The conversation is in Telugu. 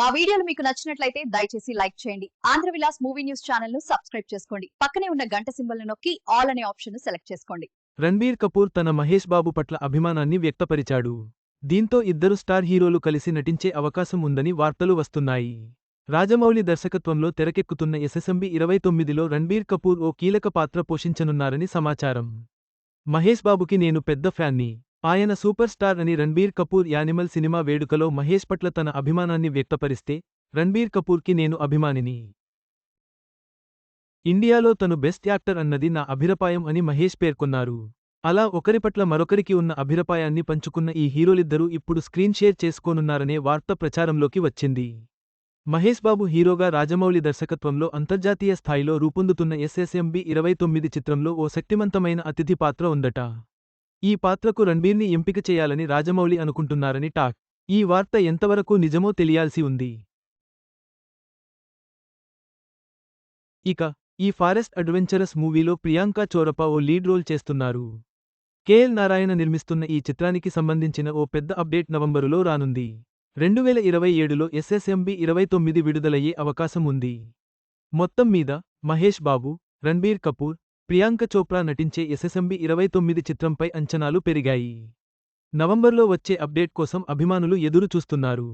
మా వీడియోలు మీకు నచ్చినట్లయితే దయచేసి లైక్ చేయండి. ఆంధ్ర విలాస్ మూవీ న్యూస్ ఛానల్ను సబ్స్క్రైబ్ చేసుకోండి. పక్కనే ఉన్న గంట సింబల్ నొక్కి ఆల్ అనే ఆప్షన్ను సెలెక్ట్ చేసుకోండి. రణ్బీర్ కపూర్ తన మహేష్ బాబు పట్ల అభిమానాన్ని వ్యక్తపరిచాడు. దీంతో ఇద్దరు స్టార్ హీరోలు కలిసి నటించే అవకాశం ఉందని వార్తలు వస్తున్నాయి. రాజమౌళి దర్శకత్వంలో తెరకెక్కుతున్న ఎస్ఎస్ఎంబి ఇరవై తొమ్మిదిలో రణ్బీర్ కపూర్ ఓ కీలక పాత్ర పోషించనున్నారని సమాచారం. మహేష్ బాబుకి నేను పెద్ద ఫ్యాన్ని. ఆయన సూపర్ స్టార్ అని రణ్బీర్ కపూర్ యానిమల్ సినిమా వేడుకలో మహేష్ పట్ల తన అభిమానాన్ని వ్యక్తపరిస్తే రణ్బీర్ కపూర్కి నేను అభిమానిని. ఇండియాలో తను బెస్ట్ యాక్టర్ అన్నది నా అభిప్రాయం అని మహేష్ పేర్కొన్నారు. అలా ఒకరి పట్ల మరొకరికి ఉన్న అభిప్రాయాన్ని పంచుకున్న ఈ హీరోలిద్దరూ ఇప్పుడు స్క్రీన్ షేర్ చేసుకోనున్నారనే వార్త ప్రచారంలోకి వచ్చింది. మహేష్ బాబు హీరోగా రాజమౌళి దర్శకత్వంలో అంతర్జాతీయ స్థాయిలో రూపొందుతున్న ఎస్ఎస్ఎంబి ఇరవై తొమ్మిది చిత్రంలో ఓ శక్తిమంతమైన అతిథి పాత్ర ఉందట. ఈ పాత్రకు రణ్బీర్ని ఎంపిక చేయాలని రాజమౌళి అనుకుంటున్నారని టాక్. ఈ వార్త ఎంతవరకు నిజమో తెలియాల్సి ఉంది. ఇక ఈ ఫారెస్ట్ అడ్వెంచరస్ మూవీలో ప్రియాంక చోరపా ఓ లీడ్ రోల్ చేస్తున్నారు. కేఎల్ నారాయణ నిర్మిస్తున్న ఈ చిత్రానికి సంబంధించిన ఓ పెద్ద అప్డేట్ నవంబరులో రానుంది. రెండు వేల ఇరవై ఏడులో ఎస్ఎస్ఎంబి ఇరవై తొమ్మిది విడుదలయ్యే అవకాశం ఉంది. మొత్తం మీద మహేష్ బాబు రణ్బీర్ కపూర్ ప్రియాంక చోప్రా నటించే ఎస్ఎస్ఎంబి ఇరవై తొమ్మిది చిత్రంపై అంచనాలు పెరిగాయి. నవంబర్లో వచ్చే అప్డేట్ కోసం అభిమానులు ఎదురు చూస్తున్నారు